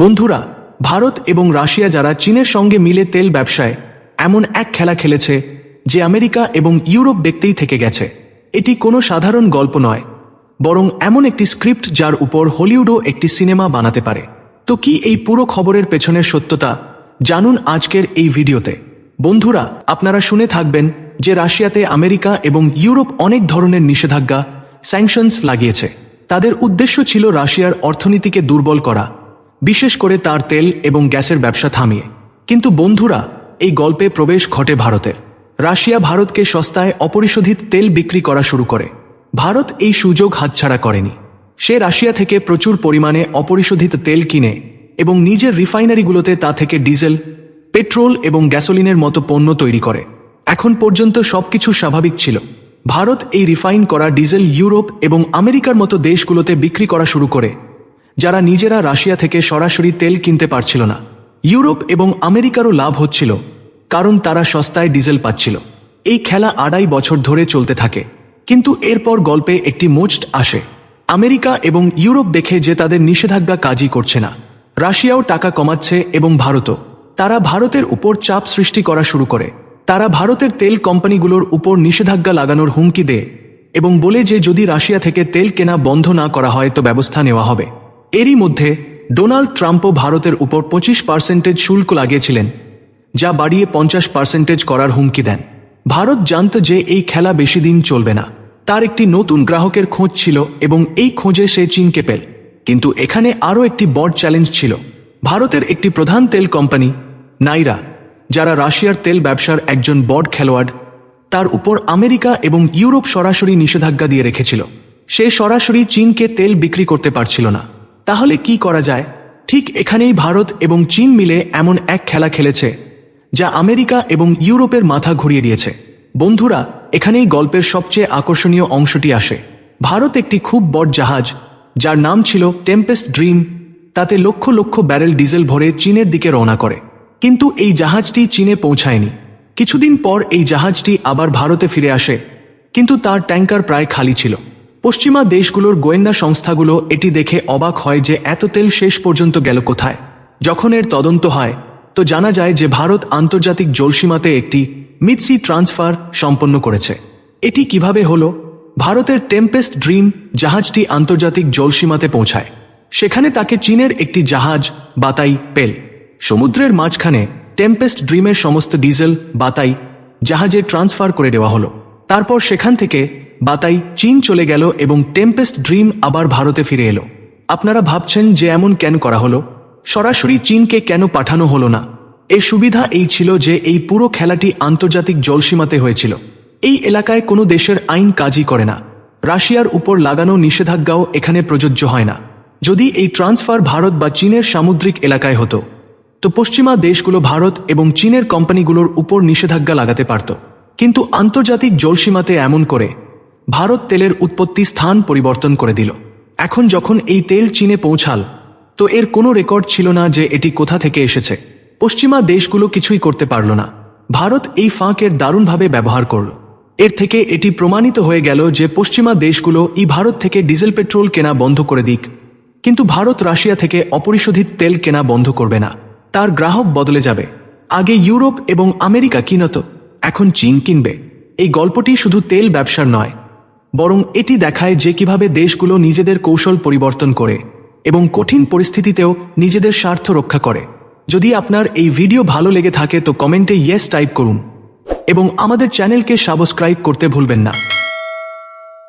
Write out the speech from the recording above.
বন্ধুরা, ভারত এবং রাশিয়া যারা চীনের সঙ্গে মিলে তেল ব্যবসায় এমন এক খেলা খেলেছে যে আমেরিকা এবং ইউরোপ দেখতেই থেকে গেছে। এটি কোনো সাধারণ গল্প নয়, বরং এমন একটি স্ক্রিপ্ট যার উপর হলিউডও একটি সিনেমা বানাতে পারে। তো কি এই পুরো খবরের পেছনের সত্যতা জানুন আজকের এই ভিডিওতে। বন্ধুরা, আপনারা শুনে থাকবেন যে রাশিয়াতে আমেরিকা এবং ইউরোপ অনেক ধরনের নিষেধাজ্ঞা স্যাংশনস লাগিয়েছে। তাদের উদ্দেশ্য ছিল রাশিয়ার অর্থনীতিকে দুর্বল করা। বিশেষ করে তার তেল এবং গ্যাসের ব্যবসা থামিয়ে। কিন্তু বন্ধুরা, এই গল্পে প্রবেশ ঘটে ভারতের। রাশিয়া ভারতকে সস্তায় অপরিশোধিত তেল বিক্রি করা শুরু করে। ভারত এই সুযোগ হাতছাড়া করেনি। সে রাশিয়া থেকে প্রচুর পরিমাণে অপরিশোধিত তেল কিনে এবং নিজের রিফাইনারিগুলোতে তা থেকে ডিজেল, পেট্রোল এবং গ্যাসোলিনের মতো পণ্য তৈরি করে। এখন পর্যন্ত সবকিছু স্বাভাবিক ছিল। ভারত এই রিফাইন করা ডিজেল ইউরোপ এবং আমেরিকার মতো দেশগুলোতে বিক্রি করা শুরু করে। যারা নিজেরা রাশিয়া থেকে সরাসরি তেল কিনতে পারছিল না। ইউরোপ এবং আমেরিকারও লাভ হচ্ছিল, কারণ তারা সস্তায় ডিজেল পাচ্ছিল। এই খেলা আড়াই বছর ধরে চলতে থাকে। কিন্তু এরপর গল্পে একটি মোস্ট আসে। আমেরিকা এবং ইউরোপ দেখে যে তাদের নিষেধাজ্ঞা কাজই করছে না। রাশিয়াও টাকা কমাচ্ছে এবং ভারতও। তারা ভারতের উপর চাপ সৃষ্টি করা শুরু করে। তারা ভারতের তেল কোম্পানিগুলোর উপর নিষেধাজ্ঞা লাগানোর হুমকি দেয় এবং বলে যে যদি রাশিয়া থেকে তেল কেনা বন্ধ না করা হয় তো ব্যবস্থা নেওয়া হবে। এরই মধ্যে, ডোনাল্ড ট্রাম্পও ভারতের উপর পঁচিশ পার্সেন্টেজ শুল্ক লাগিয়েছিলেন, যা বাড়িয়ে পঞ্চাশ পার্সেন্টেজ করার হুমকি দেন। ভারত জানত যে এই খেলা বেশি দিন চলবে না। তার একটি নতুন গ্রাহকের খোঁজ ছিল এবং এই খোঁজে সে চীনকে পেল। কিন্তু এখানে আরও একটি বড় চ্যালেঞ্জ ছিল। ভারতের একটি প্রধান তেল কোম্পানি, নাইরা, যারা রাশিয়ার তেল ব্যবসার একজন বড় খেলোয়াড়, তার উপর আমেরিকা এবং ইউরোপ সরাসরি নিষেধাজ্ঞা দিয়ে রেখেছিল। সে সরাসরি চীনকে তেল বিক্রি করতে পারছিল না। তাহলে কি করা যায়? ঠিক এখানেই ভারত এবং চীন মিলে এমন এক খেলা খেলেছে, যা আমেরিকা এবং ইউরোপের মাথা ঘুরিয়ে দিয়েছে। বন্ধুরা, এখানেই গল্পের সবচেয়ে আকর্ষণীয় অংশটি আসে। ভারত একটি খুব বড় জাহাজ যার নাম ছিল টেম্পেস্ট ড্রিম তাতে লক্ষ লক্ষ ব্যারেল ডিজেল ভরে চীনের দিকে রওনা করে। কিন্তু এই জাহাজটি চীনে পৌঁছায়নি। কিছুদিন পর এই জাহাজটি আবার ভারতে ফিরে আসে, কিন্তু তার ট্যাঙ্কার প্রায় খালি ছিল। পশ্চিমা দেশগুলোর গোয়েন্দা সংস্থাগুলো এটি দেখে অবাক হয় যে এত তেল শেষ পর্যন্ত গেল কোথায়। যখন এর তদন্ত হয়, তো জানা যায় যে ভারত আন্তর্জাতিক জলসীমাতে একটি মিডসি ট্রান্সফার সম্পন্ন করেছে। এটি কীভাবে হলো? ভারতের টেম্পেস্ট ড্রিম জাহাজটি আন্তর্জাতিক জলসীমাতে পৌঁছায়। সেখানে তাকে চীনের একটি জাহাজ বাতাই পেল। সমুদ্রের মাঝখানে টেম্পেস্ট ড্রিমের সমস্ত ডিজেল বাতাই জাহাজে ট্রান্সফার করে দেওয়া হলো। তারপর সেখান থেকে বাতাই চীন চলে গেল এবং টেম্পেস্ট ড্রিম আবার ভারতে ফিরে এলো। আপনারা ভাবছেন যে এমন কেন করা হলো? সরাসরি চীনকে কেন পাঠানো হলো না? এর সুবিধা এই ছিল যে এই পুরো খেলাটি আন্তর্জাতিক জলসীমাতে হয়েছিল। এই এলাকায় কোনো দেশের আইন কাজই করে না। রাশিয়ার উপর লাগানো নিষেধাজ্ঞাও এখানে প্রযোজ্য হয় না। যদি এই ট্রান্সফার ভারত বা চীনের সামুদ্রিক এলাকায় হতো, তো পশ্চিমা দেশগুলো ভারত এবং চীনের কোম্পানিগুলোর উপর নিষেধাজ্ঞা লাগাতে পারত। কিন্তু আন্তর্জাতিক জলসীমাতে এমন করে ভারত তেলের উৎপত্তি স্থান পরিবর্তন করে দিল। এখন যখন এই তেল চীনে পৌঁছাল, তো এর কোনো রেকর্ড ছিল না যে এটি কোথা থেকে এসেছে। পশ্চিমা দেশগুলো কিছুই করতে পারল না। ভারত এই ফাঁকের দারুণভাবে ব্যবহার করল। এর থেকে এটি প্রমাণিত হয়ে গেল যে পশ্চিমা দেশগুলো এই ভারত থেকে ডিজেল পেট্রোল কেনা বন্ধ করে দিক। কিন্তু ভারত রাশিয়া থেকে অপরিশোধিত তেল কেনা বন্ধ করবে না। তার গ্রাহক বদলে যাবে। আগে ইউরোপ এবং আমেরিকা কিনত, এখন চীন কিনবে। এই গল্পটি শুধু তেল ব্যবসার নয় বরং এটি দেখায় যে কীভাবে দেশগুলো নিজেদের কৌশল পরিবর্তন করে এবং কঠিন পরিস্থিতিতেও নিজেদের স্বার্থ রক্ষা করে। যদি আপনার এই ভিডিও ভালো লেগে থাকে তো কমেন্টে ইয়েস টাইপ করুন। এবং আমাদের চ্যানেলকে সাবস্ক্রাইব করতে ভুলবেন না।